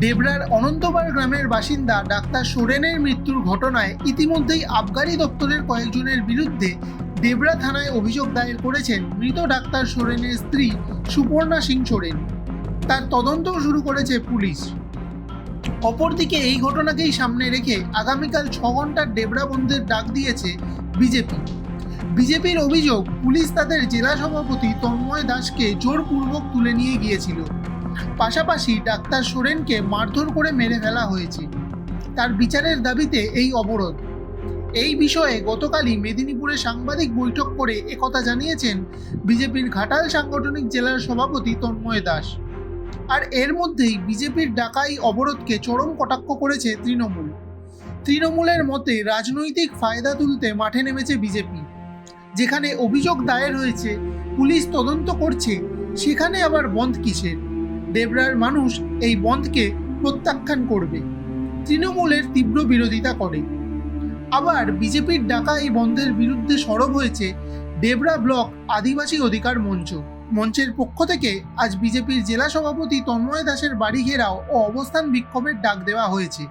ডেবরার অনন্তবার গ্রামের বাসিন্দা ডাক্তার সোরেনের মৃত্যুর ঘটনায় ইতিমধ্যেই আবগারি দপ্তরের কয়েকজনের বিরুদ্ধে ডেবরা থানায় অভিযোগ দায়ের করেছেন মৃত ডাক্তার সোরেনের স্ত্রী সুপর্ণা সিং সোরেন। তার তদন্তও শুরু করেছে পুলিশ। অপরদিকে এই ঘটনাকেই সামনে রেখে আগামীকাল ছ ঘণ্টার ডেবরা বন্ধের ডাক দিয়েছে বিজেপি। বিজেপির অভিযোগ, পুলিশ তাদের জেলা সভাপতি তন্ময় দাসকে জোরপূর্বক তুলে নিয়ে গিয়েছিল। পাশাপাশি ডাক্তার সোরেনকে মারধর করে মেরে ফেলা হয়েছে। তার বিচারের দাবিতে এই অবরোধ। এই বিষয়ে গতকালই মেদিনীপুরে সাংবাদিক বৈঠক করে একথা জানিয়েছেন বিজেপির ঘাটাল সাংগঠনিক জেলার সভাপতি তন্ময় দাস। আর এর মধ্যেই বিজেপির ডাকাই অবরোধকে চরম কটাক্ষ করেছে তৃণমূল। তৃণমূলের মতে রাজনৈতিক ফায়দা তুলতে মাঠে নেমেছে বিজেপি। যেখানে অভিযোগ দায়ের হয়েছে, পুলিশ তদন্ত করছে, সেখানে আবার বন্ধ কিসের? দেবরার মানুষ এই বন্ধকে প্রত্যাখ্যান করবে। তৃণমূলের তীব্র বিরোধিতা করে। আবার বিজেপির ডাকা এই বন্ধের বিরুদ্ধে সরব হয়েছে দেবরা ব্লক আদিবাসী অধিকার মঞ্চ। মঞ্চের পক্ষ থেকে আজ বিজেপির জেলা সভাপতি তন্ময় দাসের বাড়ি ঘেরাও ও অবস্থান বিক্ষোভের ডাক দেওয়া হয়েছে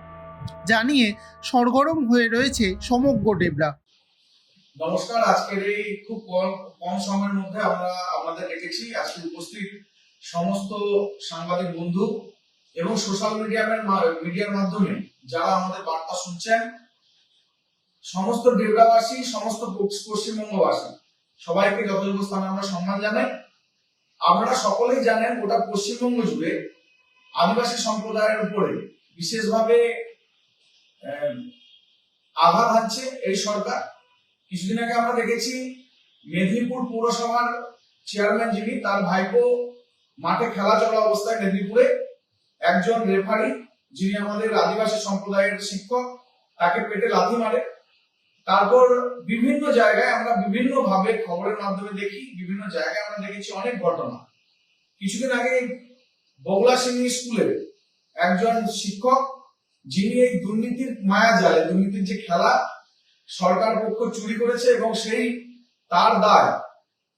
জানিয়ে সরগরম হয়ে রয়েছে সমগ্র ডেবরা নমস্কার, আজকের এই খুব কম কম সময়ের মধ্যে আমরা আপনাদের ডেকেছি আজকে উপস্থিত সমস্ত সাংবাদিক বন্ধু এবং সোশ্যাল মিডিয়ামের মিডিয়ার মাধ্যমে যারা আমাদের বার্তা শুনছেন, সমস্ত ডেবরাবাসী সমস্ত পশ্চিমবঙ্গবাসী, সবাইকে যথাযোগ্য স্থানে আমরা সম্মান জানাই। আপনারা সকলেই জানেন, গোটা পশ্চিমবঙ্গ জুড়ে আদিবাসী সম্প্রদায়ের উপরে বিশেষভাবে আঘাত হানছে এই সরকার। কিছুদিন আগে আমরা দেখেছি মেদিনীপুর পৌরসভার চেয়ারম্যান যিনি, তার ভাইপো মাঠে খেলা চলা অবস্থায় মেদিনীপুরে একজন রেফারি যিনি আমাদের আদিবাসী সম্প্রদায়ের শিক্ষক, তাকে পেটে লাথি মারে। তারপর বিভিন্ন জায়গায় আমরা বিভিন্ন ভাবে খবরের মাধ্যমে দেখি, বিভিন্ন জায়গায় আমরা দেখেছি অনেক ঘটনা। কিছুদিন আগে বগলা সিংহ স্কুলে একজন শিক্ষক, যিনি এই দুর্নীতির মায়া জালে, দুর্নীতির যে খেলা, সরকার পক্ষ চুরি করেছে এবং সেই, তার দায়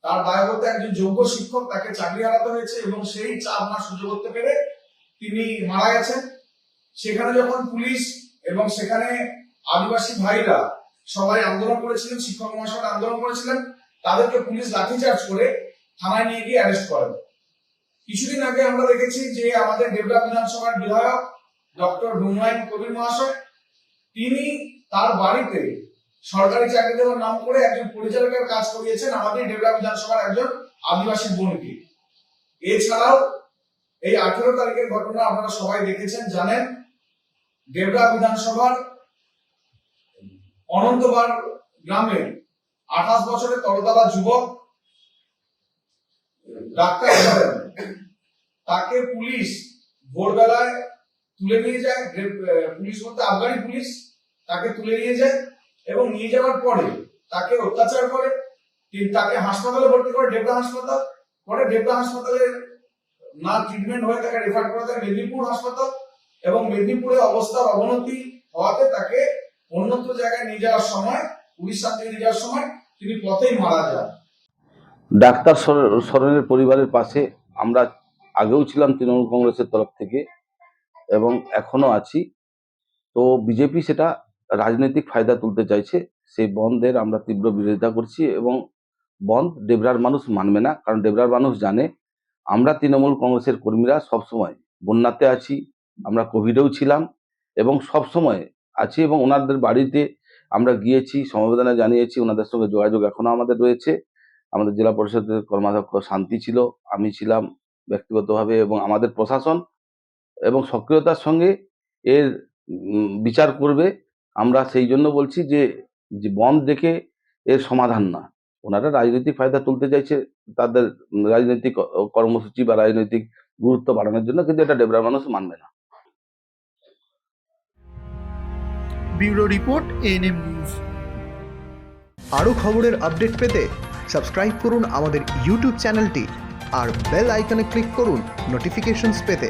তার বলতে একজন যোগ্য শিক্ষক তাকে চাকরি হারাতে হয়েছে এবং সেই চাপ না সহ্য করতে পেরে তিনি মারা গেছেন। সেখানে যখন পুলিশ এবং সেখানে আদিবাসী ভাইরা সবাই আন্দোলন করেছিলেন, শিক্ষক মহাশয় আন্দোলন করেছিলেন, তাদেরকে পুলিশ লাঠিচার্জ করে থানায় নিয়ে গিয়ে অ্যারেস্ট করেন। কিছুদিন আগে আমরা দেখেছি যে আমাদের দেবরা বিধানসভার বিধায়ক ডক্টর হুমায়ুন কবির মহাশয়, তিনি তার বাড়িতে সরকারি চাকরি দেওয়ার নাম করে একজন পরিচালকের কাজ করিয়েছেন আমাদের ডেবরা বিধানসভার একজন আদিবাসী বোনকে এছাড়াও এই আঠেরো তারিখের ঘটনা আপনারা সবাই দেখেছেন, জানেন। ডেবরা বিধানসভার অনন্তবার গ্রামের আঠাশ বছরের তরতালা যুবক ডাক্তার তাকে পুলিশ ভোরবেলায় তুলে নিয়ে যায় পুলিশ বলতে আফগানি পুলিশ, তাকে তুলে নিয়ে যায়। এবং নিয়ে যাওয়ার পরে তাকে অত্যাচার করে তাকে হাসপাতালে ভর্তি করে, ডেবরা হাসপাতাল। পরে ডেবরা হাসপাতালে না ট্রিটমেন্ট হয়ে তাকে রেফার করা যায় মেদিনীপুর হাসপাতাল এবং মেদিনীপুরে অবস্থার অবনতি হওয়াতে তাকে অন্যত্র জায়গায় নিয়ে যাওয়ার সময়, উড়িষ্যার থেকে নিয়ে যাওয়ার সময় তিনি পথেই মারা যান। ডাক্তার সর- সরেনের পরিবারের পাশে আমরা আগেও ছিলাম তৃণমূল কংগ্রেসের তরফ থেকে এবং এখনও আছি। তো বিজেপি সেটা রাজনৈতিক ফায়দা তুলতে চাইছে, সেই বন্ধের আমরা তীব্র বিরোধিতা করছি এবং বন্ধ ডেবরার মানুষ মানবে না, কারণ ডেবরার মানুষ জানে আমরা তৃণমূল কংগ্রেসের কর্মীরা সবসময় বন্যাতে আছি, আমরা কোভিডেও ছিলাম এবং সবসময় আছি এবং ওনাদের বাড়িতে আমরা গিয়েছি, সমবেদনা জানিয়েছি, ওনাদের সঙ্গে যোগাযোগ এখনও আমাদের রয়েছে। আমাদের জেলা পরিষদের কর্মাধ্যক্ষ শান্তি ছিল, আমি ছিলাম ব্যক্তিগতভাবে এবং আমাদের প্রশাসন এবং সক্রিয়তার সঙ্গে এর বিচার করবে আমরা সেই জন্য বলছি যে যে বন্ধ দেখে এর সমাধান না। ওনারা রাজনৈতিক ফায়দা তুলতে চাইছে তাদের রাজনৈতিক কর্মসূচি বা রাজনৈতিক গুরুত্ব বাড়ানোর জন্য কিন্তু এটা ডেবরা মানুষ মানবে না। Bureau report ANM news. আরও খবরের আপডেট পেতে সাবস্ক্রাইব করুন আমাদের ইউটিউব চ্যানেলটি আর বেল আইকনে ক্লিক করুন নোটিফিকেশনস পেতে।